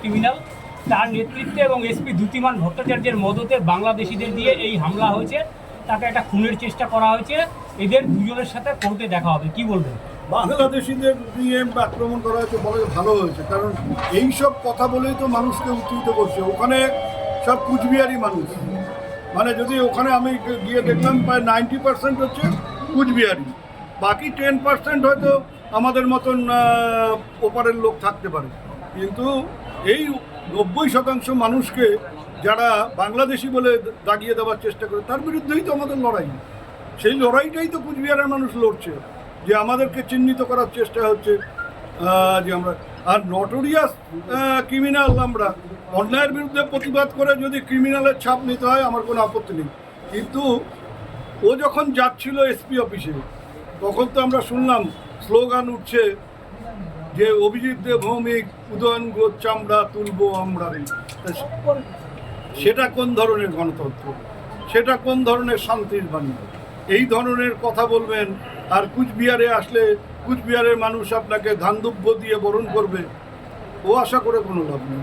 Criminal. তার নেতৃত্বে এবং এসপি দ্যুতিমান ভট্টাচার্যের মদতে বাংলাদেশিদের দিয়ে এই হামলা হয়েছে। তাকে একটা খুনের চেষ্টা করা হয়েছে। এদের দুজনের সাথে কোর্টে দেখা হবে। কি বলবেন? বাংলাদেশিদের দিয়ে আক্রমণ করা হয়েছে বলে ভালো হয়েছে। কারণ এই সব কথা বলেই তো মানুষকে উত্তেজিত করছে। ওখানে সব কুচবিহারি মানুষ। মানে যদি ওখানে আমি গিয়ে দেখলাম প্রায় নাইনটি পার্সেন্ট হচ্ছে কুচবিহারি। বাকি টেন পার্সেন্ট হয়তো আমাদের মতন ওপারের লোক থাকতে পারে। কিন্তু এই নব্বই শতাংশ মানুষকে যারা বাংলাদেশি বলে দাগিয়ে দেওয়ার চেষ্টা করে, তার বিরুদ্ধেই তো আমাদের লড়াই। সেই লড়াইটাই তো কুচবিহারের মানুষ লড়ছে, যে আমাদেরকে চিহ্নিত করার চেষ্টা হচ্ছে যে আমরা আর নটোরিয়াস ক্রিমিনাল আমরা। অন্যায়ের বিরুদ্ধে প্রতিবাদ করে যদি ক্রিমিনালের ছাপ নিতে হয়, আমার কোনো আপত্তি নেই। কিন্তু ও যখন যাচ্ছিল এসপি অফিসে তখন তো আমরা শুনলাম স্লোগান উঠছে যে অভিজিৎ দেব ভৌমিক, উদয়ন গোদ চামড়া তুলবো আমরা সেটা কোন ধরনের গণতন্ত্র? সেটা কোন ধরনের শান্তির বাণী? এই ধরনের কথা বলবেন, আর কুচবিহারে আসলে কুচবিহারের মানুষ আপনাকে ধান্দব্য দিয়ে বরণ করবে, ও আশা করে কোনো লাভ নেই।